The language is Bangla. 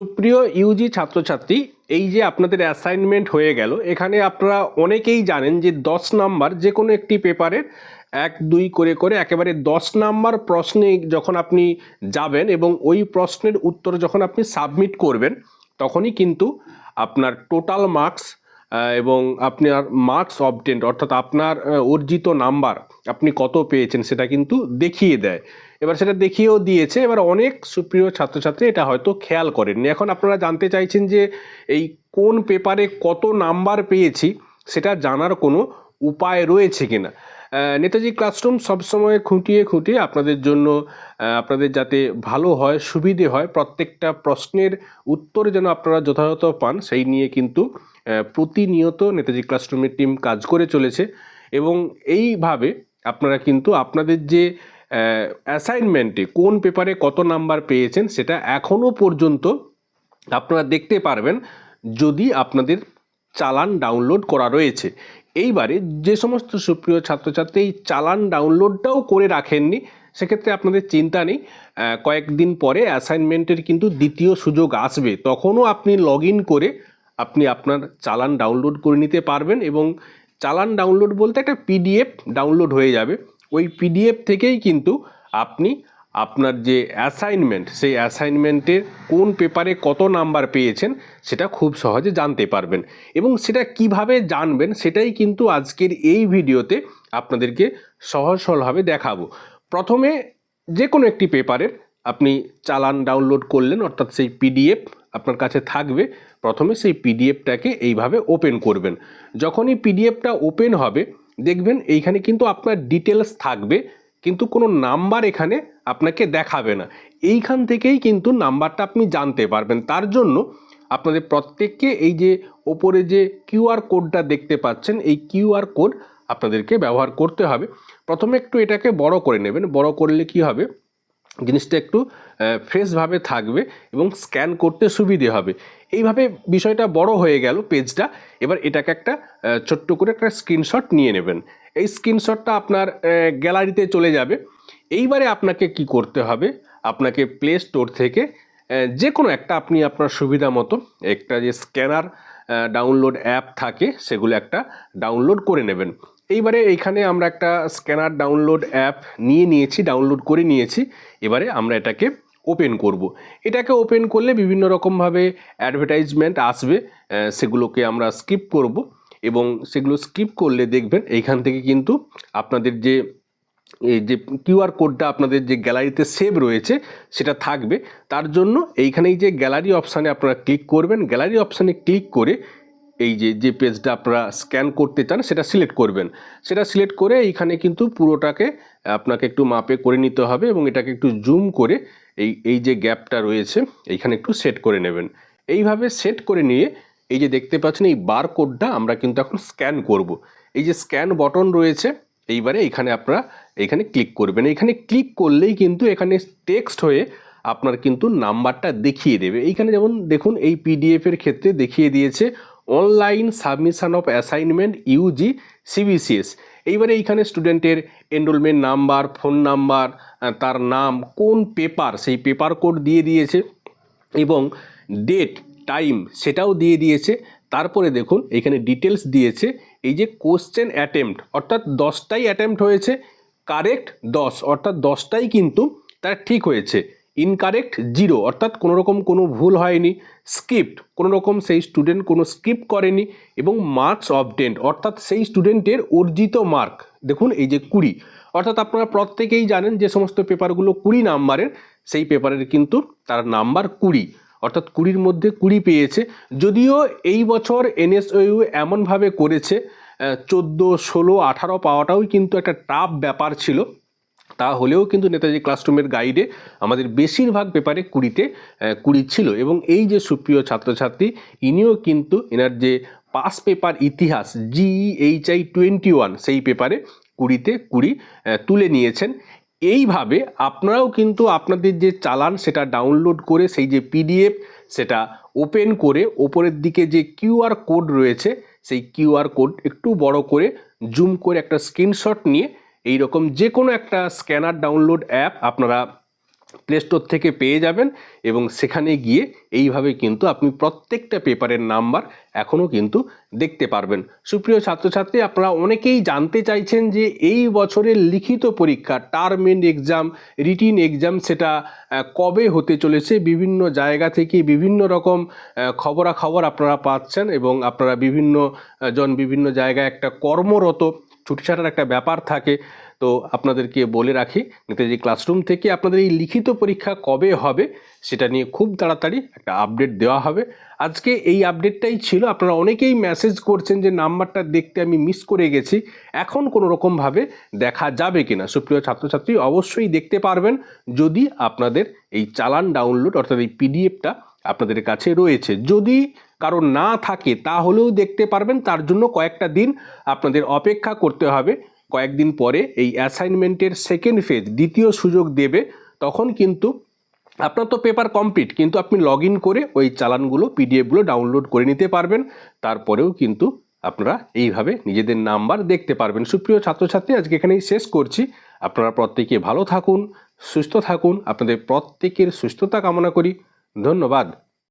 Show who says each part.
Speaker 1: সুপ্রিয় ইউজি ছাত্রছাত্রী, এই যে আপনাদের অ্যাসাইনমেন্ট হয়ে গেল, এখানে আপনারা অনেকেই জানেন যে দশ নাম্বার যে কোনো একটি পেপারের এক, দুই করে করে একেবারে দশ নাম্বার প্রশ্নে যখন আপনি যাবেন এবং ওই প্রশ্নের উত্তর যখন আপনি সাবমিট করবেন, তখনই কিন্তু আপনার টোটাল মার্কস এবং আপনার মার্কস অবটেন্ট অর্থাৎ আপনার অর্জিত নাম্বার আপনি কত পেয়েছেন সেটা কিন্তু দেখিয়ে দেয়। এবার সেটা দেখিয়েও দিয়েছে, এবার অনেক সুপ্রিয় ছাত্রছাত্রী এটা হয়তো খেয়াল করেননি। এখন আপনারা জানতে চাইছেন যে এই কোন পেপারে কত নাম্বার পেয়েছি, সেটা জানার কোনো উপায় রয়েছে কিনা। নেতাজি ক্লাসরুম সবসময় খুঁটিয়ে খুঁটিয়ে আপনাদের জন্য আপনাদের যাতে ভালো হয়, সুবিধে হয়, প্রত্যেকটা প্রশ্নের উত্তর যেন আপনারা যথাযথ পান, সেই নিয়ে কিন্তু প্রতিনিয়ত নেতাজি ক্লাসরুমের টিম কাজ করে চলেছে। এবং এইভাবে আপনারা কিন্তু আপনাদের যে অ্যাসাইনমেন্টে কোন পেপারে কত নাম্বার পেয়েছেন, সেটা এখনও পর্যন্ত আপনারা দেখতে পারবেন, যদি আপনাদের চালান ডাউনলোড করা রয়েছে। এইবারে যে সমস্ত সুপ্রিয় ছাত্রছাত্রী এই চালান ডাউনলোডটাও করে রাখেননি, সেক্ষেত্রে আপনাদের চিন্তা নেই। কয়েকদিন পরে অ্যাসাইনমেন্টের কিন্তু দ্বিতীয় সুযোগ আসবে। তখনও আপনি লগ করে আপনি আপনার চালান ডাউনলোড করে নিতে পারবেন এবং চালান ডাউনলোড বলতে একটা পিডিএফ ডাউনলোড হয়ে যাবে। ওই পিডিএফ থেকেই কিন্তু আপনি আপনার যে অ্যাসাইনমেন্ট সেই অ্যাসাইনমেন্টের কোন পেপারে কত নাম্বার পেয়েছেন, সেটা খুব সহজে জানতে পারবেন। এবং সেটা কীভাবে জানবেন, সেটাই কিন্তু আজকের এই ভিডিওতে আপনাদেরকে সহজ সরলভাবে দেখাবো। প্রথমে যে কোনো একটি পেপারের আপনি চালান ডাউনলোড করলেন, অর্থাৎ সেই পিডিএফ আপনার কাছে থাকবে, প্রথমে সেই পিডিএফটাকে এইভাবে ওপেন করবেন। যখনই পিডিএফটা ওপেন হবে, দেখবেন এইখানে কিন্তু আপনার ডিটেলস থাকবে কিন্তু কোনো নাম্বার এখানে আপনাকে দেখাবে না। এইখান থেকেই কিন্তু নাম্বারটা আপনি জানতে পারবেন। তার জন্য আপনাদের প্রত্যেককে এই যে ওপরে যে কিউআর কোডটা দেখতে পাচ্ছেন, এই কিউআর কোড আপনাদেরকে ব্যবহার করতে হবে। প্রথমে একটু এটাকে বড় করে নেবেন। বড় করলে কি হবে? জিনিসটা একটু ফ্রেশভাবে থাকবে এবং স্ক্যান করতে সুবিধে হবে। এইভাবে বিষয়টা বড় হয়ে গেল পেজটা। এবার এটাকে একটা ছোট্ট করে একটা স্ক্রিনশট নিয়ে নেবেন। এই স্ক্রিনশটটা আপনার গ্যালারিতে চলে যাবে। এইবারে আপনাকে কি করতে হবে? আপনাকে প্লে স্টোর থেকে যে কোনো একটা আপনি আপনার সুবিধা মতো একটা যে স্ক্যানার ডাউনলোড অ্যাপ থাকে, সেগুলো একটা ডাউনলোড করে নেবেন। এইবারে এইখানে আমরা একটা স্ক্যানার ডাউনলোড অ্যাপ নিয়ে নিয়েছি ডাউনলোড করে নিয়েছি। এবারে আমরা এটাকে ওপেন করব। এটাকে ওপেন করলে বিভিন্ন রকমভাবে অ্যাডভার্টাইজমেন্ট আসবে সেগুলোকে আমরা স্কিপ করব এবং সেগুলো স্কিপ করলে দেখবেন এইখান থেকে কিন্তু আপনাদের যে, এই যে কিউআর কোডটা আপনাদের যে গ্যালারিতে সেভ রয়েছে, সেটা থাকবে তার জন্য এইখানেই যে গ্যালারি অপশানে আপনারা ক্লিক করবেন গ্যালারি অপশানে ক্লিক করে এই যে যে পেজটা আপনারা স্ক্যান করতে চান, সেটা সিলেক্ট করবেন সেটা সিলেক্ট করে এইখানে কিন্তু পুরোটাকে আপনাকে একটু মাপে করে নিতে হবে এবং এটাকে একটু জুম করে এই এই যে গ্যাপটা রয়েছে, এইখানে একটু সেট করে নেবেন। এইভাবে সেট করে নিয়ে এই যে দেখতে পাচ্ছেন, এই বার কোডটা আমরা কিন্তু এখন স্ক্যান করব। এই যে স্ক্যান বটন রয়েছে, এইবারে এখানে আপনারা এখানে ক্লিক করবেন। এখানে ক্লিক করলেই কিন্তু এখানে টেক্সট হয়ে আপনার কিন্তু নাম্বারটা দেখিয়ে দেবে। এইখানে যেমন দেখুন, এই পিডিএফের ক্ষেত্রে দেখিয়ে দিয়েছে online submission of assignment UG CBCS এইবারে এইখানে স্টুডেন্টের এনরোলমেন্ট নাম্বার ফোন নাম্বার তার নাম, কোন পেপার সেই পেপার কোড দিয়ে দিয়েছে এবং ডেট টাইম সেটাও দিয়ে দিয়েছে। তারপরে দেখুন, এখানে ডিটেলস দিয়েছে। এই যে কোশ্চেন অ্যাটেম্পট অর্থাৎ দশটাই অ্যাটেম্পট হয়েছে কারেক্ট দশ, অর্থাৎ দশটাই কিন্তু তার ঠিক হয়েছে। ইনকারেক্ট জিরো অর্থাৎ কোনো রকম কোনো ভুল হয়নি স্ক্রিপ্ট কোনো রকম সেই স্টুডেন্ট কোনো স্কিপ করেনি, এবং মার্কস অবটেন্ট অর্থাৎ সেই স্টুডেন্টের অর্জিত মার্ক দেখুন এই যে কুড়ি, অর্থাৎ আপনারা প্রত্যেকেই জানেন যে সমস্ত পেপারগুলো কুড়ি নাম্বারের সেই পেপারের কিন্তু তার নাম্বার কুড়ি, অর্থাৎ কুড়ির মধ্যে কুড়ি পেয়েছে, যদিও এই বছর এনএসইউ এমনভাবে করেছে চোদ্দ, ষোলো, আঠারো পাওয়াটাও কিন্তু একটা টাফ ব্যাপার ছিল তা হলেও কিন্তু নেতাজি ক্লাসরুমের গাইডে আমাদের বেশিরভাগ পেপারে কুড়িতে কুড়ি ছিল এবং এই যে সুপ্রিয় ছাত্রছাত্রী, ইনিও কিন্তু এনার যে পাস পেপার ইতিহাস জিইএইচআই টোয়েন্টি ওয়ান সেই পেপারে কুড়িতে কুড়ি তুলে নিয়েছেন। এইভাবে আপনারাও কিন্তু আপনাদের যে চালান সেটা ডাউনলোড করে, সেই যে পিডিএফ সেটা ওপেন করে, ওপরের দিকে যে কিউআর কোড রয়েছে, সেই কিউআর কোড একটু বড় করে জুম করে একটা স্ক্রিনশট নিয়ে এই রকম যে কোনো একটা স্ক্যানার ডাউনলোড অ্যাপ আপনারা প্লে স্টোর থেকে পেয়ে যাবেন এবং সেখানে গিয়ে এইভাবে কিন্তু আপনি প্রত্যেকটা পেপারের নাম্বার এখনও কিন্তু দেখতে পারবেন। সুপ্রিয় ছাত্রছাত্রী, আপনারা অনেকেই জানতে চাইছেন যে এই বছরের লিখিত পরীক্ষা term end exam written exam সেটা কবে হতে চলেছে? বিভিন্ন জায়গা থেকে বিভিন্ন রকম খবরাখবর আপনারা পাচ্ছেন এবং আপনারা বিভিন্ন জন বিভিন্ন জায়গায় একটা কর্মরত ছুটিছাটার একটা ব্যাপার থাকে। তো আপনাদেরকে বলে রাখি, নেতাজি ক্লাসরুম থেকে আপনাদের এই লিখিত পরীক্ষা কবে হবে সেটা নিয়ে খুব তাড়াতাড়ি একটা আপডেট দেওয়া হবে। আজকে এই আপডেটটাই ছিল, আপনারা অনেকেই মেসেজ করছেন যে নাম্বারটা দেখতে আমি মিস করে গেছি, এখন কোনো রকমভাবে দেখা যাবে কিনা? সুপ্রিয় ছাত্রছাত্রী, অবশ্যই দেখতে পারবেন যদি আপনাদের এই চালান ডাউনলোড অর্থাৎ এই পিডিএফটা আপনাদের কাছে রয়েছে। যদি কারও না থাকে তাহলেও দেখতে পারবেন, তার জন্য কয়েকটা দিন আপনাদের অপেক্ষা করতে হবে। কয়েকদিন পরে এই অ্যাসাইনমেন্টের সেকেন্ড ফেজ দ্বিতীয় সুযোগ দেবে, তখন কিন্তু আপনার তো পেপার কমপ্লিট কিন্তু আপনি লগ করে ওই চালানগুলো পিডিএফগুলো ডাউনলোড করে নিতে পারবেন। তারপরেও কিন্তু আপনারা এইভাবে নিজেদের নাম্বার দেখতে পারবেন। সুপ্রিয় ছাত্রছাত্রী, আজকে এখানেই শেষ করছি। আপনারা প্রত্যেকে ভালো থাকুন, সুস্থ থাকুন। আপনাদের প্রত্যেকের সুস্থতা কামনা করি। ধন্যবাদ।